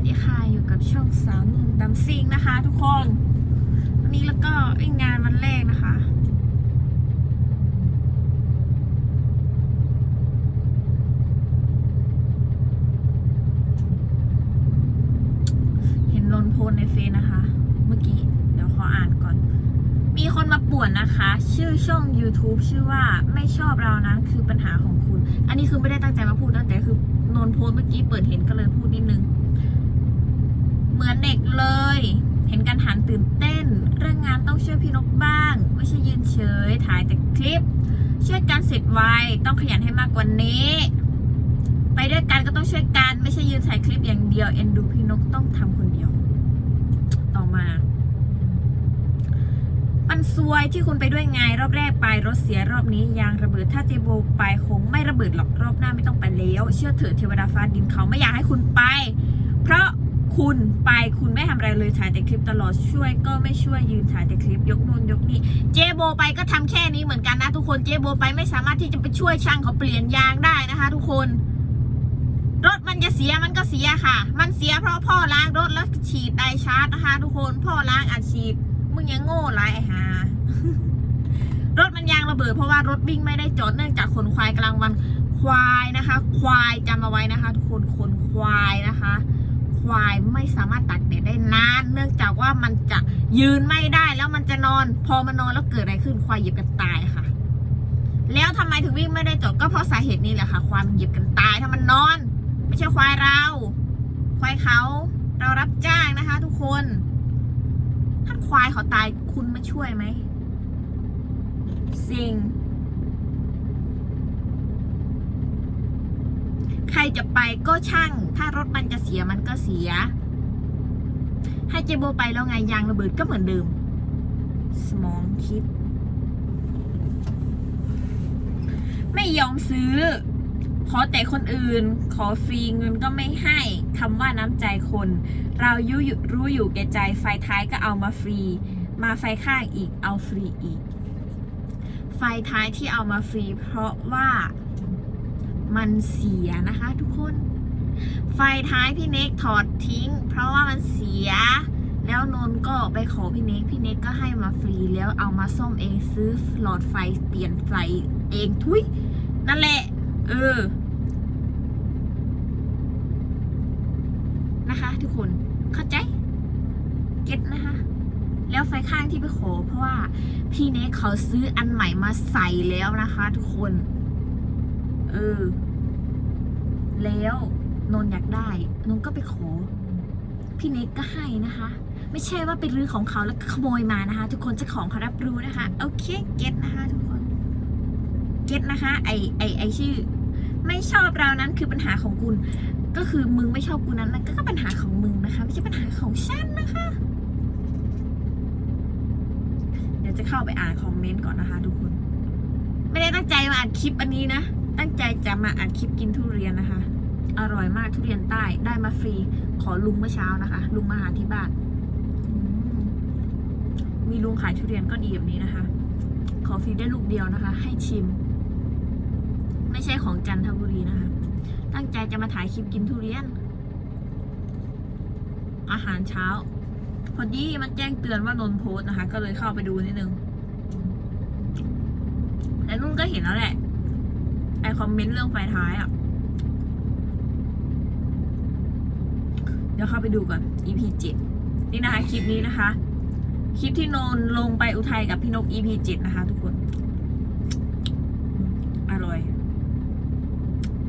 วัสดีค่ะ อยู่กับช่องสาวนุ่นดำซิงนะคะทุกคน วันนี้แล้วก็งานวันแรกนะคะ เห็นลนโพสต์ในเฟซนะคะ เมื่อกี้ เดี๋ยวขออ่านก่อน มีคนมาป่วนนะคะ ชื่อช่อง YouTube ชื่อว่าไม่ชอบเรานั้นคือปัญหาของคุณ อันนี้คือไม่ได้ตั้งใจมาพูดนะแต่คือนนโพสเมื่อกี้เปิดเห็นก็เลยพูดนิดนึง เหมือนเด็กเลย เห็นการหันตื่นเต้น เรื่องงานต้องช่วยพี่นกบ้าง ไม่ใช่ยืนเฉย ถ่ายแต่คลิป ช่วยกันเสร็จไวต้องขยันให้มากกว่านี้ ไปด้วยกันก็ต้องช่วยกันไม่ใช่ยืนถ่ายคลิปอย่างเดียวเอ็นดูพี่นกต้องทำคนเดียว ต่อมา มันซวยที่คุณไปด้วยไงรอบแรกไปรถเสียรอบนี้ยางระเบิดถ้าเจโบไปคงไม่ระเบิดหรอกรอบหน้าไม่ต้องไปแล้ว เชื่อเถิดเทวดาฟ้าดินเขาไม่อยากให้คุณไป เพราะ คุณไปคุณไม่ทำอะไรเลยถ่ายแต่คลิปตลอดช่วยก็ไม่ช่วยยืนถ่ายแต่คลิปยกนู่นยกนี่เจโบไปก็ทำแค่นี้เหมือนกันนะทุกคนเจโบไปไม่สามารถที่จะไปช่วยช่างเขาเปลี่ยนยางได้นะคะ ทุกคนรถมันจะเสียมันก็เสียค่ะ มันเสียเพราะพ่อล้างรถแล้วฉีดไดชาร์จนะคะ ทุกคนพ่อล้างอัดฉีดมึงยังโง่ไรไอ้ห่ารถมันยางระเบิดเพราะว่ารถวิ่งไม่ได้จอดเนื่องจากขนควายกลางวันควายนะคะ ควายจำเอาไว้นะคะ ทุกคนขนควายนะคะ ควายไม่สามารถตากแดดได้นาน เนื่องจากว่ามันจะยืนไม่ได้แล้วมันจะนอน พอมันนอนแล้วเกิดอะไรขึ้นควายเหยียบกันตายค่ะ แล้วทำไมถึงวิ่งไม่ได้จอดก็เพราะสาเหตุนี้แหละค่ะควายมันเหยียบกันตายถ้ามันนอน ไม่ใช่ควายเรา ควายเขาเรารับจ้างนะคะ ทุกคนถ้าควายเขาตายคุณมาช่วยไหมสิ่ง ใครจะไปก็ช่าง ถ้ารถมันจะเสียมันก็เสีย ให้เจโบไปแล้วไงยางระเบิดก็เหมือนเดิม สมองคิด ไม่ยอมซื้อ ขอแต่คนอื่น ขอฟรีเงินก็ไม่ให้คำว่าน้ำใจคน เรายุยรู้อยู่แก่ใจไฟท้ายก็เอามาฟรี มาไฟข้างอีกเอาฟรีอีก ไฟท้ายที่เอามาฟรี เพราะว่า มันเสียนะคะทุกคน ไฟท้ายพี่เน็กถอดทิ้ง เพราะว่ามันเสีย แล้วนนก็ไปขอพี่เน็กพี่เน็กก็ให้มาฟรีแล้วเอามาซ่อมเองซื้อหลอดไฟเปลี่ยนไฟเองทุยนั่นแหละ เออ นะคะทุกคนเข้าใจเก็ตนะคะแล้วไฟข้างที่ไปขอเพราะว่าพี่เน็กเขาซื้ออันใหม่มาใส่แล้วนะคะ ทุกคน เออ แล้วนนท์อยากได้ นนท์ก็ไปขอ พี่เน็กก็ให้นะคะ ไม่ใช่ว่าไปรื้อของเขาแล้วก็ขโมยมานะคะ ทุกคนเจ้าของเขารับรู้นะคะ โอเค เก็ตนะคะ ทุกคน เก็ตนะคะ ไอไอไอชื่อ ไม่ชอบเรานั้นคือปัญหาของคุณ ก็คือมึงไม่ชอบกูนั้นนั่นก็ปัญหาของมึงนะคะ ไม่ใช่ปัญหาของฉันนะคะ เดี๋ยวจะเข้าไปอ่านคอมเมนต์ก่อนนะคะ ทุกคน ไม่ได้ตั้งใจมาอัดคลิปอันนี้นะ ตั้งใจจะมาอัดคลิปกินทุเรียนนะคะ อร่อยมากทุเรียนใต้ได้มาฟรี ขอลุงเมื่อเช้านะคะ ลุงมาหาที่บ้าน มีลุงขายทุเรียนก็ดีแบบนี้นะคะ ขอฟรีได้ลูกเดียวนะคะ ให้ชิม ไม่ใช่ของจันทบุรีนะคะ ตั้งใจจะมาถ่ายคลิปกินทุเรียน อาหารเช้า พอดีมันแจ้งเตือนว่านนโพสนะคะ ก็เลยเข้าไปดูนิดนึงแต่นุ่นก็เห็นแล้วแหละ ไอคอมเมนต์เรื่องไฟท้ายอะ่ะ เดี๋ยวเข้าไปดูก่อน EP 7นี่นะคะ คลิปนี้นะคะ คลิปที่นนท์ลงไปอุทัยกับพี่นก EP 7นะคะทุกคนอืมอร่อย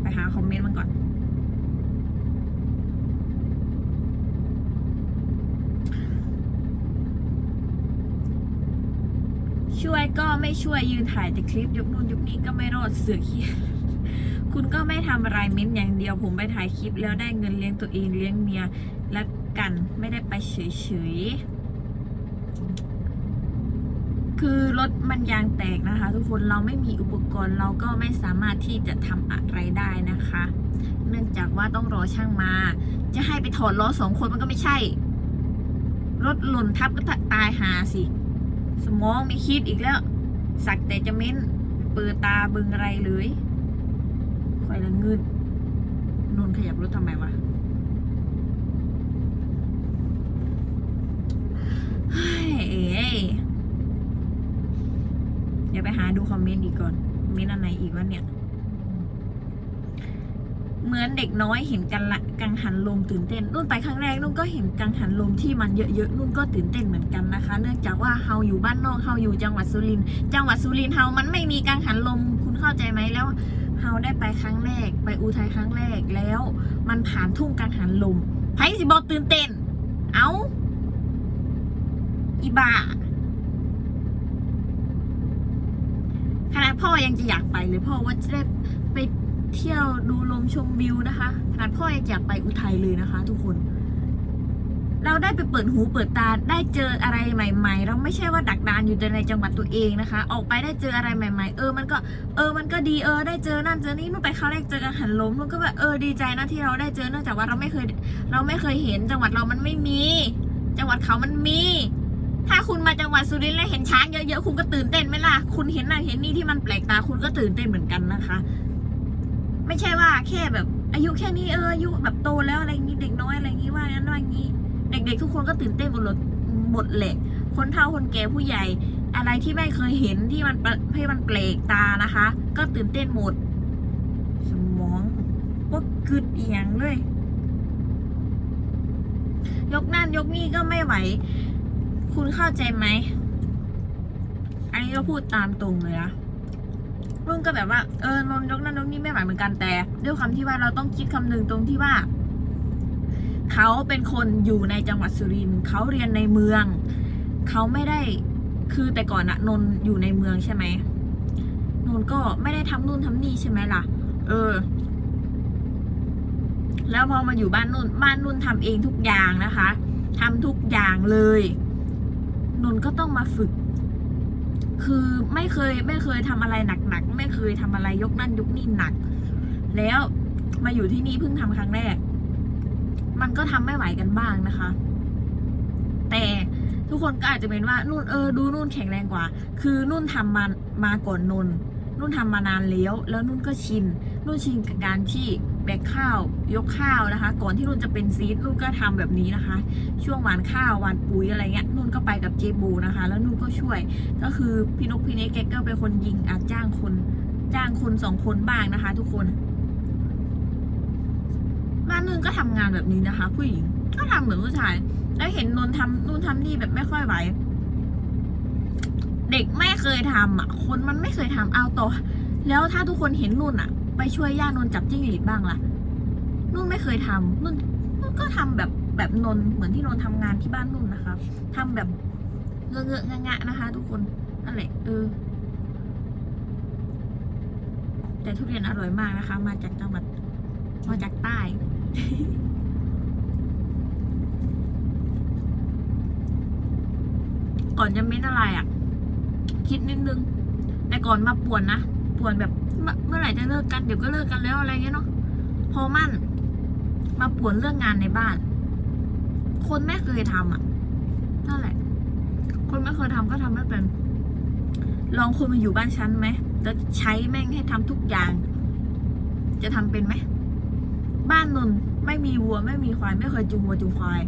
ไปหาคอมเมนต์มันก่อน ช่วยก็ไม่ช่วยยืนถ่ายแต่คลิปยกนู่นยกนี้ก็ไม่รอดเสือเขียคุณก็ไม่ทำอะไรเม้นอย่างเดียวผมไปถ่ายคลิปแล้วได้เงินเลี้ยงตัวเองเลี้ยงเมียและกันไม่ได้ไปเฉยๆ คือรถมันยางแตกนะคะ ทุกคนเราไม่มีอุปกรณ์เราก็ไม่สามารถที่จะทำอะไรได้นะคะ เนื่องจากว่าต้องรอช่างมา จะให้ไปถอดล้อสองคนมันก็ไม่ใช่ รถหล่นทับก็ตายหาสิ สมองไม่คิดอีกแล้ว สักแต่จะเม้น เปิดตาบึงอะไรเลยคอยละเงินนนขยับรถทำไมวะเอ๋ยอย่าไปหาดูคอมเมนต์อีกก่อน เม้นอะไรอีกวะเนี่ย เหมือนเด็กน้อยเห็นกันละกังหันลมตื่นเต้นนุ่นไปครั้งแรกนุ่นก็เห็นกังหันลมที่มันเยอะๆนุ่นก็ตื่นเต้นเหมือนกันนะคะ เนื่องจากว่าเฮาอยู่บ้านนอกเฮาอยู่จังหวัดสุรินทร์จังหวัดสุรินทร์เฮามันไม่มีกังหันลมคุณเข้าใจไหมแล้วเฮาได้ไปครั้งแรก ไปอุทัยครั้งแรกแล้ว มันผ่านทุ่งกังหันลมไพสิบอกตื่นเต้น เอาอีบ้าขนาดพ่อยังจะอยากไปเลยพ่อว่าจะได้ไป เที่ยวดูลมชมวิวนะคะขนาดพ่อยังอยากไปอุทัยเลยนะคะ ทุกคน เราได้ไปเปิดหูเปิดตาได้เจออะไรใหม่ ๆ เราไม่ใช่ว่าดักดานอยู่แต่ในจังหวัดตัวเองนะคะ ออกไปได้เจออะไรใหม่ ๆ เออมันก็เออมันก็ดีเออได้เจอนั่นเจอนี่นู่นไปครั้งแรกเจอกันหันล้มนู่นก็แบบเออดีใจนะที่เราได้เจอเนื่องจากว่าเราไม่เคย เราไม่เคยเห็นจังหวัดเรามันไม่มี จังหวัดเขามันมีถ้าคุณมาจังหวัดสุรินทร์แล้วเห็นช้างเยอะๆ คุณก็ตื่นเต้นไหมล่ะ คุณเห็นนั่นเห็นนี่ที่มันแปลกตาคุณก็ตื่นเต้นเหมือนกันนะคะ ไม่ใช่ว่าแค่แบบ อายุแค่นี้เอออายุแบบโตแล้วอะไรอย่างนี้เด็กน้อยอะไรอย่างนี้ว่านั้นว่าอย่างนี้ เด็ก ๆ ทุกคนก็ตื่นเต้นหมดหมดแหละคนเฒ่าคนแก่ผู้ใหญ่ อะไรที่ไม่เคยเห็นที่มันให้มันแปลกตานะคะ ก็ตื่นเต้นหมด สมองก็กึดเอียงเลย ยกนั่นยกนี่ก็ไม่ไหว คุณเข้าใจไหมอันนี้ก็พูดตามตรงเลยนะ รุ่นก็แบบว่าเออนนยกนั่นยกนี่ไม่ไหวเหมือนกันแต่ ด้วยความที่ว่าเราต้องคิดคำนึงตรงที่ว่า เขาเป็นคนอยู่ในจังหวัดสุรินทร์เขาเรียนในเมือง เขาไม่ได้คือแต่ก่อนอะนนอยู่ในเมืองใช่ไหมนนก็ไม่ได้ทำนู่นทำนี่ใช่ไหมล่ะ เออ แล้วพอมาอยู่บ้านนุ่น บ้านนุ่นทำเองทุกอย่างนะคะทำทุกอย่างเลย นนก็ต้องมาฝึก คือไม่เคยไม่เคยทำอะไรหนักๆไม่เคยทำอะไรยกนั่นยกนี่หนัก แล้วมาอยู่ที่นี่เพิ่งทำครั้งแรก มันก็ทำไม่ไหวกันบ้างนะคะ แต่ทุกคนก็อาจจะเป็นว่านุ่นเออดูนุ่นแข็งแรงกว่า คือนุ่นทำมามาก่อนนนนุ่นทำมานานแล้ว แล้วนุ่นก็ชิน นุ่นชินกับการที่ แบกข้าวยกข้าวนะคะ ก่อนที่นุ่นจะเป็นซีดนุ่นก็ทำแบบนี้นะคะ ช่วงหวานข้าวหวานปุ๋ยอะไรเงี้ยนุ่นก็ไปกับเจบูนะคะ แล้วนุ่นก็ช่วย ก็คือพี่นกพี่เนกแกก็เป็นคนยิงอาจจ้างคนจ้างคนสองคนบ้างนะคะ ทุกคนบ้านนุ่นก็ทำงานแบบนี้นะคะ ผู้หญิงก็ทำเหมือนผู้ชาย แล้วเห็นนนทำนู่นทำนี่แบบไม่ค่อยไหวเด็กไม่เคยทำอะ คนมันไม่เคยทำเอาต่อแล้วถ้าทุกคนเห็นนุ่นอะ ไปช่วยย่านนจับจิ้งหรีดบ้างล่ะนุ่นไม่เคยทำนุ่นนุ่นก็ทำแบบแบบนนเหมือนที่นนทำงานที่บ้านนุ่นนะคะทำแบบเงอะเงอะงะนะคะ ทุกคนนั่นแหละเออแต่ทุเรียนอร่อยมากนะคะ มาจากจังหวัดมาจากใต้ ก่อนจะเม้นอะไรอะ่ะ คิดนิดนึง แต่ก่อนมาป่วนนะ ป่วนแบบเมื่อไหร่จะเลิกกันเดี๋ยวก็เลิกกันแล้วอะไรเงี้ยเนาะพอมั่น มาป่วนเรื่องงานในบ้าน คนไม่เคยทำอะนั่นแหละ คนไม่เคยทำก็ทำไม่เป็น ลองคนมาอยู่บ้านฉันไหมจะใช้แม่งให้ทำทุกอย่าง จะทำเป็นไหมบ้านนนไม่มีวัวไม่มีควายไม่เคยจูงวัวจูงควาย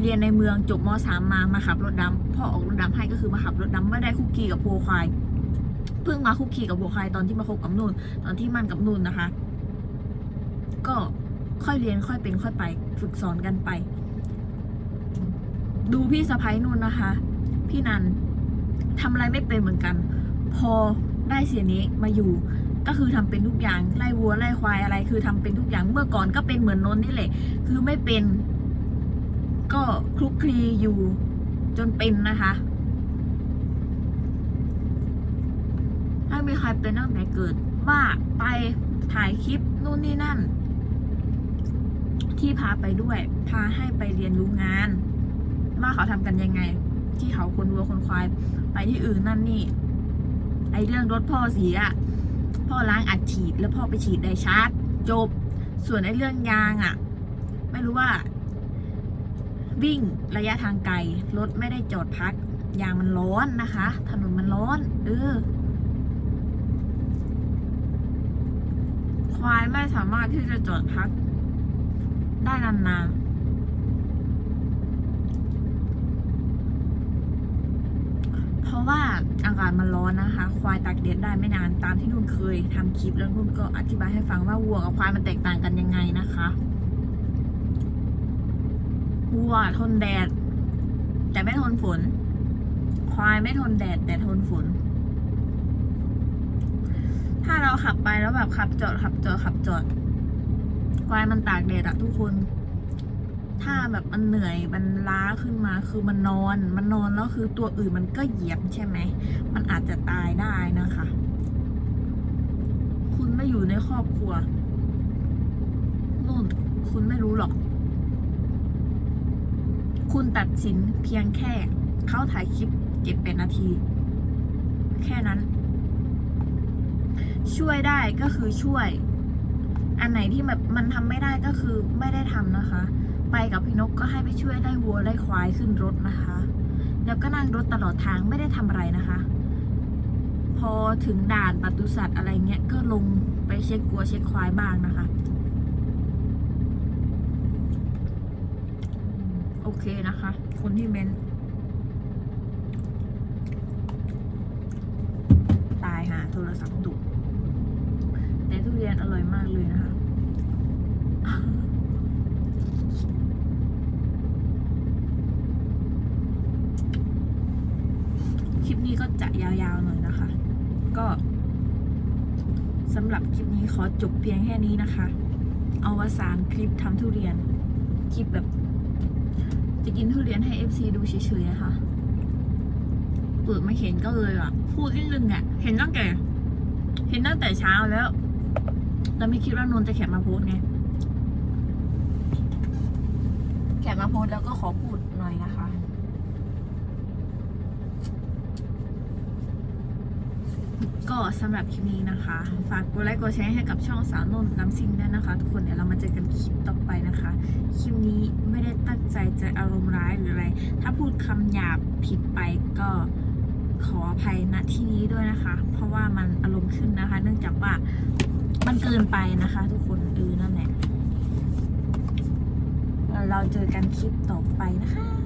เรียนในเมืองจบมสามมามาขับรถดำพ่อออกรถดำให้ก็คือมาขับรถดำไม่ได้คุกคีกับวัวควาย เพิ่งมาคุกคีกับวัวควายตอนที่มาคบกับนุ่น ตอนที่มันกับนุ่นนะคะ ก็ค่อยเรียนค่อยเป็นค่อยไป ฝึกสอนกันไป ดูพี่สะพ้ายนุ่นนะคะ พี่นันทำอะไรไม่เป็นเหมือนกัน พอได้เสียนี้มาอยู่ ก็คือทำเป็นทุกอย่างไล่วัวไล่ควายอะไร คือทำเป็นทุกอย่างเมื่อก่อนก็เป็นเหมือนนนนี่แหละ คือไม่เป็น ก็คลุกคลีอยู่จนเป็นนะคะถ้า มีใครเป็นตั้งแต่เกิด ว่าไปถ่ายคลิปนู่นนี่นั่น ที่พาไปด้วย พาให้ไปเรียนรู้งาน ว่าเขาทำกันยังไง ที่เขาคนวัวคนควาย ไปที่อื่นนั่นนี่ ไอเรื่องรถพ่อเสีย พ่อล้างอัดฉีดแล้วพ่อไปฉีดไดชาร์จจบ ส่วนไอเรื่องยางอะ่ะ ไม่รู้ว่า วิ่งระยะทางไกลรถไม่ได้จอดพักยางมันร้อนนะคะ ถนนมันร้อน เออ ควายไม่สามารถที่จะจอดพัก ได้นานๆ เพราะว่าอากาศมันร้อนนะคะ ควายตากแดดได้ไม่นานตามที่นุ่นเคยทำคลิปแล้วนุ่นก็อธิบายให้ฟังว่าวัวกับควายมันแตกต่างกันยังไงนะคะวัวทนแดด แต่ไม่ทนฝน ควายไม่ทนแดดแต่ทนฝน ถ้าเราขับไปแล้วแบบขับจอดขับจอดขับจอดควายมันตากแดดอะทุกคน ถ้าแบบมันเหนื่อยมันล้าขึ้นมาคือมันนอน มันนอนแล้วคือตัวอื่นมันก็เหยียบใช่ไหม มันอาจจะตายได้นะคะ คุณไม่อยู่ในครอบครัวนู่นคุณไม่รู้หรอก คุณตัดสินเพียงแค่ เขาถ่ายคลิปเจ็ดเป็นนาที แค่นั้น ช่วยได้ก็คือช่วย อันไหนที่แบบมันทำไม่ได้ก็คือไม่ได้ทำนะคะ ไปกับพี่นกก็ให้ไปช่วยได้วัวได้ควายขึ้นรถนะคะ แล้วก็นั่งรถตลอดทางไม่ได้ทำอะไรนะคะ พอถึงด่านปศุสัตว์อะไรเงี้ยก็ลงไปเช็ควัวเช็คควายบ้างนะคะ โอเคนะคะ คนที่เมนตายหาโทรศัพท์ดุแต่ทุเรียน อยมากเลยนะคะคลิปนี้ก็จะยาวๆหน่อยนะคะ ก็สำหรับคลิปนี้ขอจบเพียงแค่นี้นะคะเอาวสานคลิปทำทุเรียน คลิปแบบ จะกินทุเรียนให้ FC ดูเฉยๆนะคะเปิดมาเห็นก็เลยอะ พูดนิดนึงอะ เห็นตั้งแต่ เห็นตั้งแต่เช้าแล้ว แต่ไม่คิดว่านนท์จะแคปมาโพสต์ไงแคปมาโพสต์แล้วก็ขอพูดหน่อยนะคะ ก็สำหรับคลิปนี้นะคะ ฝากกดไลค์กดแชร์ให้กับช่องสาวนนท์น้ำซิงด้วยนะคะ ทุกคนเดี๋ยวเรามาเจอกันคลิปต่อไปนะคะ คลิปนี้ไม่ได้ตั้งใจจะอารมณ์ร้ายหรืออะไร ถ้าพูดคำหยาบผิดไปก็ขออภัยณที่นี้ด้วยนะคะ เพราะว่ามันอารมณ์ขึ้นนะคะ เนื่องจากว่า มันเกินไปนะคะ ทุกคนเออนั่นแหละเราเจอกันคลิปต่อไปนะคะ